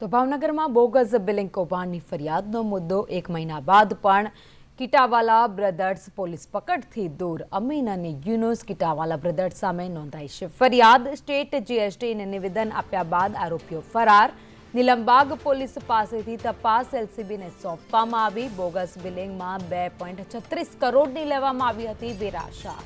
તો ભાવનગરમાં bogus billing કૌભાંડની ફરિયાદનો મુદ્દો એક મહિના બાદ પણ કિટાવાલા બ્રધર્સ પોલીસ પકડથી દૂર. અમીન અને યુનુસ કિટાવાલા બ્રધર્સ સામે નોંધાઈ છે ફરિયાદ. સ્ટેટ જીએસટીને નિવેદન આપ્યા બાદ આરોપીઓ ફરાર. નિલંબાગ પોલીસ પાસેથી તપાસ એલસીબીને સોંપવામાં આવી. બોગસ બિલિંગમાં બે પોઈન્ટ છત્રીસ કરોડની લેવામાં આવી હતી વિરાશા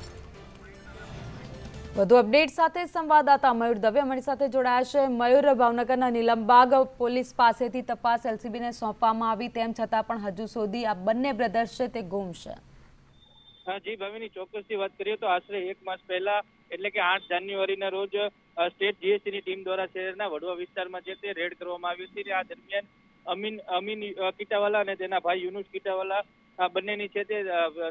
વધુ અપડેટ સાથે સંવાદદાતા મયુર દવે અમારી સાથે જોડાયા છે. મયુર, ભાવનગરના નીલમબાગ પોલીસ પાસેથી તપાસ એલસીબીને સોંપવામાં આવી, તેમ છતાં પણ હજુ સુધી આ બંને બ્રધર્સ છે તે ગુમ છે. જી, ભવિની ચોક્કસથી વાત કરીએ તો આશરે એક માસ પહેલા, એટલે કે આઠ જાન્યુઆરીના રોજ સ્ટેટ જીએસટી ની ટીમ દ્વારા શહેરના વડવા વિસ્તારમાં જે તે રેડ કરવામાં આવી હતી આ દરમિયાન અમીન અમીન કિટાવાલા અને તેના ભાઈ યુનુસ કિટાવાલા આ બંનેની છે તે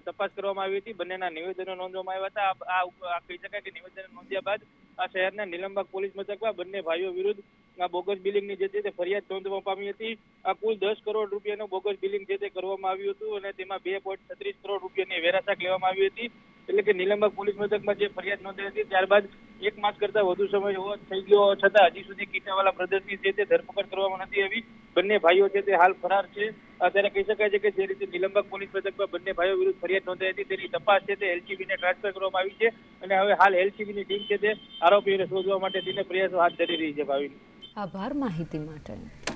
તપાસ કરવામાં આવી હતી. બંનેના નિવેદનો નોંધવામાં આવ્યા હતા. આ- કહી શકાય કે નિવેદનો નોંધ્યા બાદ આ શહેરના નીલમબાગ પોલીસ મથકમાં બંને ભાઈઓ વિરુદ્ધ આ બોગસ બિલિંગની જે તે ફરિયાદ નોંધવામાં પામી હતી. આ કુલ દસ કરોડ રૂપિયાનું બોગસ બિલિંગ જે તે કરવામાં આવ્યું હતું અને તેમાં બે પોઈન્ટ છત્રીસ કરોડ રૂપિયાની વેરાશાક લેવામાં આવી હતી. એટલે કે નીલમબાગ પોલીસ મથકમાં જે ફરિયાદ નોંધાઈ હતી, ત્યારબાદ એક માસ કરતા વધુ સમય થઈ ગયો છતાં હજી સુધી કીટાવાલા બ્રધર્સની છે તે ધરપકડ કરવામાં નથી આવી. બંને ભાઈઓ છે તે હાલ ફરાર છે. અત્યારે કહી શકાય છે કે જે રીતે નિલંબક પોલીસ મથકમાં બંને ભાઈઓ વિરુદ્ધ ફરિયાદ નોંધાઈ હતી તેની તપાસ છે તે એલસીબીને ટ્રાન્સફર કરવામાં આવી છે અને હવે હાલ એલસીબીની ટીમ છે તે આરોપીઓને શોધવા માટે તેને પ્રયાસો હાથ ધરી રહી છે ભાવિન. આભાર માહિતી માટે.